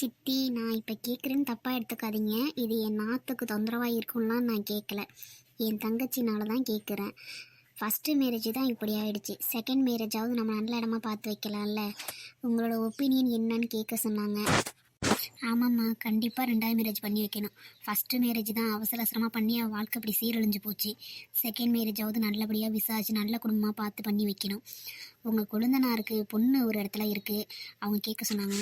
சித்தி நான் இப்போ கேட்குறேன்னு தப்பாக எடுத்துக்காதீங்க. இது என் நாத்துக்கு தொந்தரவாக இருக்கும்லாம் நான் கேட்கல என் தங்கச்சினால தான் கேட்குறேன் ஃபஸ்ட்டு மேரேஜ் தான் இப்படி ஆகிடுச்சு செகண்ட் மேரேஜாவது நம்ம நல்ல இடமா பார்த்து வைக்கலாம்ல. உங்களோட ஒப்பீனியன் என்னன்னு கேட்க சொன்னாங்க. ஆமாம்மா கண்டிப்பாக ரெண்டாவது மேரேஜ் பண்ணி வைக்கணும். ஃபஸ்ட்டு மேரேஜ் தான் அவசர அவசரமாக பண்ணி அவள் வாழ்க்கை அப்படி சீரழிஞ்சு போச்சு. செகண்ட் மேரேஜாவது நல்லபடியாக விசாரிச்சு நல்ல குடும்பமாக பார்த்து பண்ணி வைக்கணும். உங்கள் கொழுந்தனாருக்கு பொண்ணு ஒரு இடத்துல இருக்குது அவங்க கேட்க சொன்னாங்க.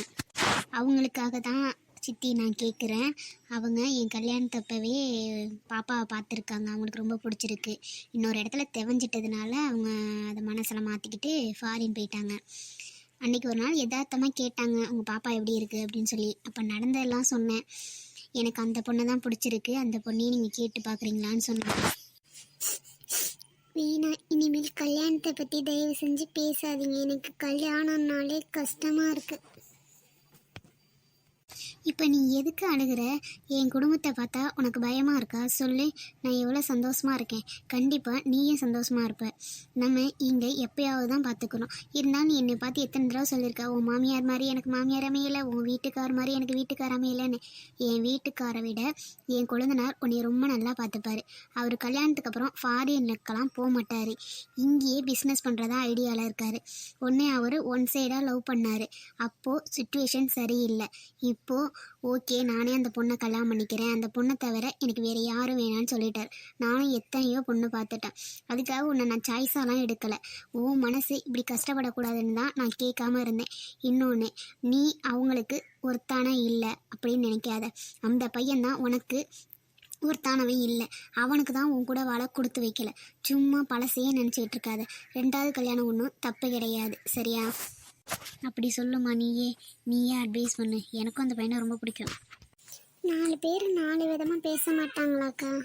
அவங்களுக்காக தான் சித்தி நான் கேட்குறேன். அவங்க என் கல்யாணத்தப்பவே பாப்பாவை பார்த்துருக்காங்க. அவங்களுக்கு ரொம்ப பிடிச்சிருக்கு. இன்னொரு இடத்துல தெவஞ்சிட்டதுனால அவங்க அதை மனசில் மாற்றிக்கிட்டு ஃபாரின் போயிட்டாங்க. அன்றைக்கி ஒரு நாள் யதார்த்தமாக கேட்டாங்க உங்கள் பாப்பா எப்படி இருக்குது அப்படின்னு சொல்லி. அப்போ நடந்ததெல்லாம் சொன்னேன். எனக்கு அந்த பொண்ணை தான் பிடிச்சிருக்கு. அந்த பொண்ணையும் நீங்கள் கேட்டு பார்க்குறீங்களான்னு சொன்னாங்க. வீணா இனிமேல் கல்யாணத்தை பற்றி தயவு செஞ்சு பேசாதீங்க. எனக்கு கல்யாணம்னாலே கஷ்டமாக இருக்குது இப்போ நீ எதுக்கு அழுகிற என் குடும்பத்தை பார்த்தா உனக்கு பயமாக இருக்கா? சொல்லு. நான் எவ்வளோ சந்தோஷமாக இருக்கேன். கண்டிப்பாக நீயும் சந்தோஷமாக இருப்ப. நம்ம இங்கே எப்பயாவது தான் பார்த்துக்கணும் இருந்தாலும் நீ என்னை பார்த்து எத்தனை தடவை சொல்லியிருக்கா உன் மாமியார் மாதிரி எனக்கு மாமியார் அமையலை உன் வீட்டுக்கார் மாதிரி எனக்கு வீட்டுக்கார் அமையலைன்னு. என் வீட்டுக்காரை விட என் கொழுந்தனார் உன்னை ரொம்ப நல்லா பார்த்துப்பாரு. அவர் கல்யாணத்துக்கு அப்புறம் ஃபாரினுக்கெல்லாம் போக மாட்டார். இங்கேயே பிஸ்னஸ் பண்ணுறதா ஐடியாவில் இருக்கார். ஒன்றே அவர் ஒன் சைடாக லவ் பண்ணார். அப்போது சுச்சுவேஷன் சரியில்லை. இப்போது ஓகே நானே அந்த பொண்ணை கல்யாணம் பண்ணிக்கிறேன். அந்த பொண்ணை தவிர எனக்கு வேறு யாரும் வேணான்னு சொல்லிட்டார். நானும் எத்தனையோ பொண்ணு பார்த்துட்டேன். அதுக்காக உன்னை நான் சாய்ஸாலாம் எடுக்கலை. உன் மனசு இப்படி கஷ்டப்படக்கூடாதுன்னு தான் நான் கேட்காம இருந்தேன். இன்னொன்று நீ அவங்களுக்கு ஒருத்தான இல்லை அப்படின்னு நினைக்காத. அந்த பையன்தான் உனக்கு ஒருத்தானவன் இல்லை. அவனுக்கு தான் உன் கூட வாழ கொடுத்து வைக்கல. சும்மா பழசையே நினச்சிட்டு இருக்காது. ரெண்டாவது கல்யாணம் ஒன்றும் தப்பு கிடையாது. சரியா? அப்படி சொல்லுமா நீயே. நீயே அட்வைஸ் பண்ணு. எனக்கும் அந்த பையனை ரொம்ப பிடிக்கும். நாலு பேர் நாலு விதமாக பேச மாட்டாங்களாக்கா?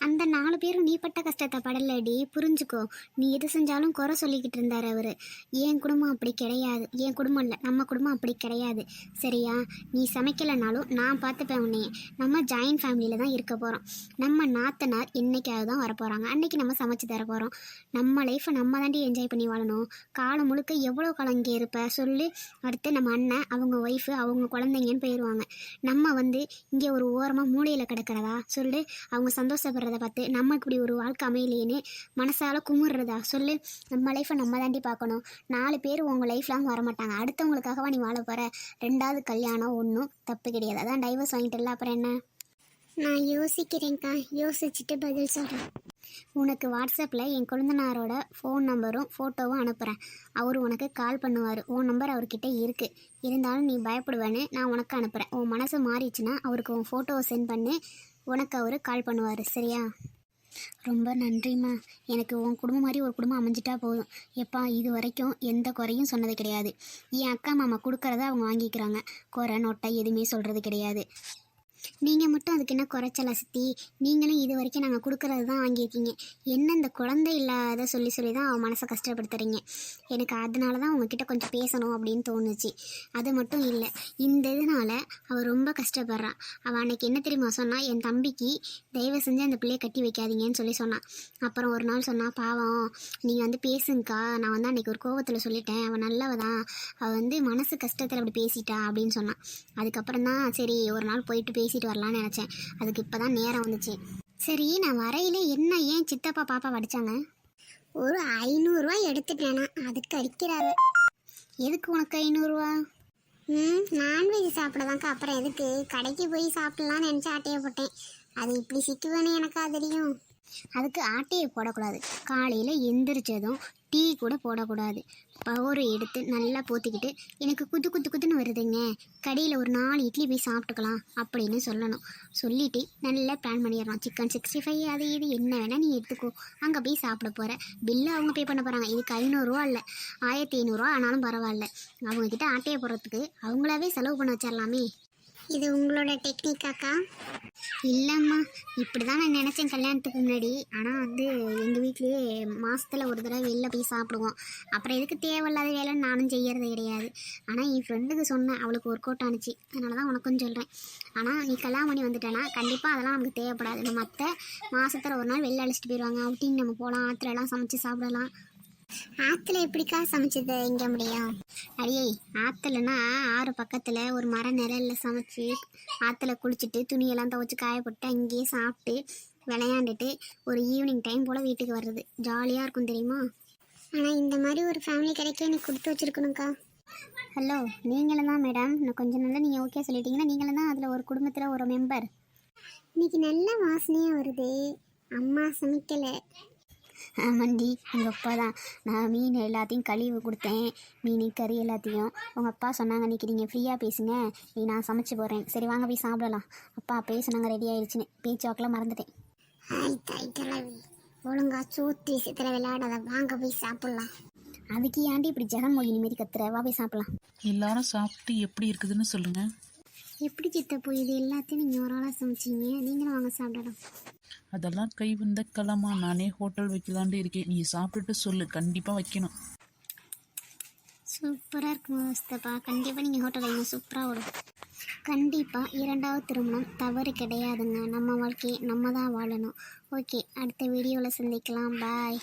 அந்த நாலு பேரும் நீ பட்ட கஷ்டத்தை படலடி. புரிஞ்சுக்கோ. நீ எது செஞ்சாலும் குறை சொல்லிக்கிட்டு இருந்தார் அவர். என் குடும்பம் அப்படி கிடையாது. என் குடும்பம் இல்லை. நம்ம குடும்பம் அப்படி கிடையாது. சரியா? நீ சமைக்கலைனாலும் நான் பார்த்துப்பேன் உன்னையே. நம்ம ஜாயின்ட் ஃபேமிலியில் தான் இருக்க போகிறோம் நம்ம நாத்தனார் என்னைக்காவது தான் வரப்போகிறாங்க அன்னைக்கு நம்ம சமைச்சு தர போகிறோம் நம்ம லைஃப்பை நம்ம தாண்டி என்ஜாய் பண்ணி வாழணும். காலம் முழுக்க எவ்வளோ காலம் இங்கே இருப்ப? சொல்லு அடுத்து நம்ம அண்ணன் அவங்க ஒய்ஃபு அவங்க குழந்தைங்கன்னு போயிடுவாங்க நம்ம வந்து இங்கே ஒரு ஓரமாக மூளையில் கிடக்கிறதா? சொல்லு. அவங்க சந்தோஷப்படுறத பார்த்து நம்ம இப்படி ஒரு வாழ்க்கை அமையலையேன்னு மனசால குமுறுறதா? சொல்லு. நம்ம லைஃப்பை நம்ம தாண்டி பார்க்கணும். நாலு பேர் உங்கள் லைஃப்லாம் வரமாட்டாங்க. அடுத்தவங்களுக்காகவா நீ வாழ போகிற ரெண்டாவது கல்யாணம் ஒன்றும் தப்பு கிடையாது. அதான் டைவர்ஸ் வாங்கிட்டு அப்புறம் என்ன? நான் யோசிக்கிறேன்க்கா. யோசிச்சுட்டு பதில் சொல்கிறேன் உனக்கு வாட்ஸ்அப்பில் என் குழந்தனாரோட ஃபோன் நம்பரும் ஃபோட்டோவும் அனுப்புகிறேன் அவர் உனக்கு கால் பண்ணுவார். உன் நம்பர் அவர்கிட்ட இருக்குது இருந்தாலும் நீ பயப்படுவேன்னு நான் உனக்கு அனுப்புகிறேன் உன் மனசு மாறிச்சுன்னா அவருக்கு உன் ஃபோட்டோவை சென்ட் பண்ணி. உனக்கு அவர் கால் பண்ணுவார் சரியா? ரொம்ப நன்றிம்மா. எனக்கு உன் குடும்பம் மாதிரி ஒரு குடும்பம் அமைஞ்சிட்டா போதும். எப்பா இது வரைக்கும் எந்த குறையும் சொன்னது கிடையாது. என் அக்கா மாமா கொடுக்கறத அவங்க வாங்கிக்கிறாங்க. குறை நொட்டை எதுவுமே சொல்கிறது கிடையாது. நீங்கள் மட்டும் அதுக்கு என்ன குறைச்சல சித்தி நீங்களும் இது வரைக்கும் நாங்கள் கொடுக்கறது தான் வாங்கியிருக்கீங்க. என்ன இந்த குழந்தை இல்லாத சொல்லி சொல்லி தான் அவன் மனசை கஷ்டப்படுத்துறீங்க? எனக்கு அதனால தான் உங்ககிட்ட கொஞ்சம் பேசணும் அப்படின்னு தோணுச்சு. அது மட்டும் இல்லை இந்த இதனால் அவள் ரொம்ப கஷ்டப்படுறான் அவள் அன்னைக்கு என்ன தெரியுமா சொன்னால் என் தம்பிக்கு தயவு செஞ்சு அந்த பிள்ளையை கட்டி வைக்காதீங்கன்னு சொல்லி சொன்னான் அப்புறம் ஒரு நாள் சொன்னா பாவம் நீங்கள் வந்து பேசுங்கக்கா. நான் வந்து அன்னைக்கு ஒரு கோவத்தில் சொல்லிட்டேன். அவன் நல்லவ தான். அவள் வந்து மனசு கஷ்டத்தில் அப்படி பேசிட்டா. அப்படின்னு சொன்னான் அதுக்கப்புறம் தான் சரி ஒரு நாள் போயிட்டு பேசி பேசிட்டு வரலான்னு நினச்சேன். அதுக்கு இப்போ தான் நேரம் வந்துச்சு. சரி நான் வரையில என்ன ஏன் சித்தப்பா பாப்பா படித்தாங்க ஒரு ஐநூறுரூவா எடுத்துட்டேனா அதுக்கு அடிக்கிறாரு. எதுக்கு உனக்கு ஐநூறுரூவா ம் நான்வெஜ் சாப்பிடதாக்கா அப்புறம் எதுக்கு? கடைக்கு போய் சாப்பிட்லான்னு நினச்சி ஆட்டையை போட்டேன். அது இப்படி சிக்குவேன்னு எனக்கா தெரியும். அதுக்கு ஆட்டையை போடக்கூடாது. காலையில் எந்திரிச்சதும் டீ கூட போடக்கூடாது. பவுரை எடுத்து நல்லா போத்திக்கிட்டு எனக்கு குத்து குத்து குத்துன்னு வருதுங்க. கடையில் ஒரு நாலு இட்லி போய் சாப்பிட்டுக்கலாம் அப்படின்னு சொல்லணும். சொல்லிட்டு நல்லா பிளான் பண்ணிடலாம். சிக்கன் சிக்ஸ்டி ஃபைவ் அது இது என்ன வேணால் நீ எடுத்துக்கோ. அங்கே போய் சாப்பிட போகிற பில்லு அவங்க பே பண்ண போகிறாங்க இதுக்கு ஐநூறுரூவா இல்லை. ஆயிரத்தி ஐநூறுரூவா ஆனாலும் பரவாயில்ல. அவங்கக்கிட்ட ஆட்டையை போடுறதுக்கு அவங்களாவே செலவு பண்ண வச்சிடலாமே. இது உங்களோட டெக்னிக்காக்கா இல்லைம்மா இப்படி தான் நான் நினச்சேன் கல்யாணத்துக்கு முன்னாடி. ஆனால் வந்து எங்கள் வீட்லேயே மாதத்தில் ஒரு தடவை வெளில போய் சாப்பிடுவோம். அப்புறம் எதுக்கு தேவையில்லாத வேலைன்னு நானும் செய்யறது கிடையாது. ஆனால் என் ஃப்ரெண்டுக்கு சொன்னேன் அவளுக்கு ஒர்க் அவுட் ஆனிச்சு. அதனால தான் உனக்கும் சொல்கிறேன் ஆனால் நீ கல்யாணம் பண்ணி வந்துட்டேன்னா கண்டிப்பாக அதெல்லாம் நமக்கு தேவைப்படாது. நம்ம மற்ற மாதத்தில் ஒரு நாள் வெளில அழைச்சிட்டு போயிடுவாங்க அவுட்டிங் நம்ம போகலாம் ஆற்றுலலாம் சமைச்சு சாப்பிடலாம். ஆற்றுல எப்படிக்கா சமைச்சது? எங்க முடியும் அடியே ஆற்றுலனா ஆறு பக்கத்தில் ஒரு மர நிழல்ல சமைச்சு ஆற்றுல குளிச்சுட்டு துணியெல்லாம் துவைச்சு காய போட்டு அங்கேயே சாப்பிட்டு விளையாண்டுட்டு ஒரு ஈவினிங் டைம் போல் வீட்டுக்கு வர்றது. ஜாலியாக இருக்கும் தெரியுமா? ஆனால் இந்த மாதிரி ஒரு ஃபேமிலி கிடைக்க எனக்கு கொடுத்து வச்சிருக்கணும்க்கா. ஹலோ நீங்களும் தான் மேடம் இன்னும் கொஞ்ச நாளில் நீங்கள் ஓகே சொல்லிட்டீங்கன்னா நீங்களும் தான் அதில் ஒரு குடும்பத்தில் ஒரு மெம்பர் இன்னைக்கு நல்ல வாசனையாக வருது. அம்மா சமைக்கலை. ஆமாண்டி உங்கள் அப்பா தான். நான் மீன் எல்லாத்தையும் கழுவி கொடுத்தேன். மீன் கறி எல்லாத்தையும். உங்கள் அப்பா சொன்னாங்க இன்னைக்கு நீங்கள் ஃப்ரீயாக பேசுங்க. நீ நான் சமைச்சு போகிறேன் சரி வாங்க போய் சாப்பிடலாம். அப்பா பேசுனாங்க ரெடி ஆயிடுச்சுன்னு பேச்சு வாக்கெல்லாம் மறந்துட்டேன். ஒழுங்கா சூத்தி சித்திர விளையாடாத. வாங்க போய் சாப்பிடலாம். அதுக்கு ஏன்டி இப்படி ஜெகமோகினி மாரி கத்துற? வா போய் சாப்பிடலாம். எல்லாரும் சாப்பிட்டு எப்படி இருக்குதுன்னு சொல்லுங்க. எப்படி சித்தப்போ இது எல்லாத்தையும் நீங்கள் ஒரு ஆளாக சமைச்சீங்க? நீங்களும் வாங்க சாப்பிடலாம். அதெல்லாம் கை வந்த கிளமா நானே ஹோட்டல் வைக்கலான்ட்டு இருக்கேன். நீ சாப்பிட்டுட்டு சொல்லு. கண்டிப்பா வைக்கணும். சூப்பராக இருக்கும் சித்தப்பா. கண்டிப்பாக நீங்கள் ஹோட்டல் வைங்க. சூப்பராக ஓடும் கண்டிப்பாக இரண்டாவது திருமணம் தவறு கிடையாதுங்க. நம்ம வாழ்க்கையை நம்ம தான் வாழணும். ஓகே அடுத்த வீடியோவில் சந்திக்கலாம். பாய்.